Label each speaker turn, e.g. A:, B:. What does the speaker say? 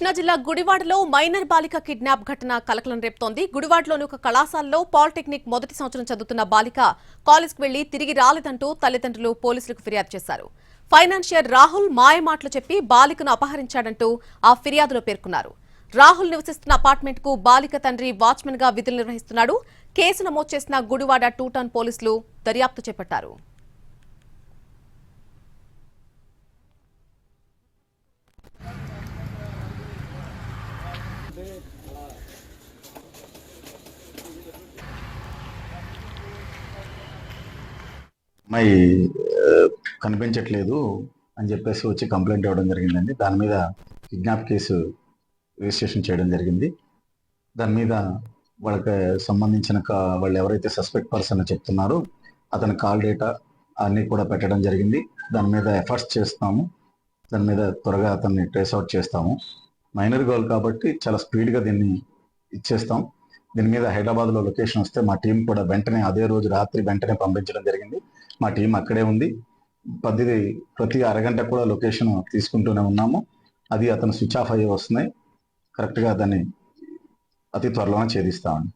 A: కృష్ణా జిల్లా గుడివాడలో మైనర్ బాలిక కిడ్నాప్ ఘటన కలకలం రేపుతోంది. గుడివాడలోని ఒక కళాశాలలో పాలిటెక్నిక్ మొదటి సంవత్సరం చదువుతున్న బాలిక కాలేజ్కి వెళ్ళి తిరిగి రాలేదంటూ తల్లిదండ్రులు పోలీసులకు ఫిర్యాదు చేశారు. ఫైనాన్షియర్ రాహుల్ మాయమాటలు చెప్పి బాలికను అపహరించాడంటూ ఆ ఫిర్యాదులో పేర్కొన్నారు. రాహుల్ నివసిస్తున్న అపార్ట్మెంట్కు బాలిక తండ్రి వాచ్మెన్గా విధులు నిర్వహిస్తున్నాడు. కేసు నమోదు చేసిన గుడివాడ టూటౌన్ పోలీసులు దర్యాప్తు చేపట్టారు.
B: అమ్మాయి కనిపించట్లేదు అని చెప్పేసి వచ్చి కంప్లైంట్ ఇవ్వడం జరిగిందండి. దాని మీద కిడ్నాప్ కేసు రిజిస్ట్రేషన్ చేయడం జరిగింది. దాని మీద వాళ్ళకి సంబంధించిన కా- వాళ్ళు ఎవరైతే సస్పెక్ట్ పర్సన్ చెప్తున్నారో అతని కాల్ డేటా అన్నీ కూడా పెట్టడం జరిగింది. దాని మీద ఎఫర్ట్స్ చేస్తాము. దాని మీద త్వరగా అతన్ని ట్రేస్ అవుట్ చేస్తాము. మైనర్ గోల్ కాబట్టి చాలా స్పీడ్గా దీన్ని ఇచ్చేస్తాం. దీని మీద హైదరాబాద్లో లొకేషన్ వస్తే మా టీం కూడా వెంటనే అదే రోజు రాత్రి వెంటనే పంపించడం జరిగింది. మా టీం అక్కడే ఉంది. ప్రతి ప్రతి అరగంట కూడా లొకేషన్ తీసుకుంటూనే ఉన్నాము. అది అతను స్విచ్ ఆఫ్ అయ్యి వస్తున్నాయి. కరెక్ట్గా దాన్ని అతి త్వరలోనే ఛేదిస్తామండి.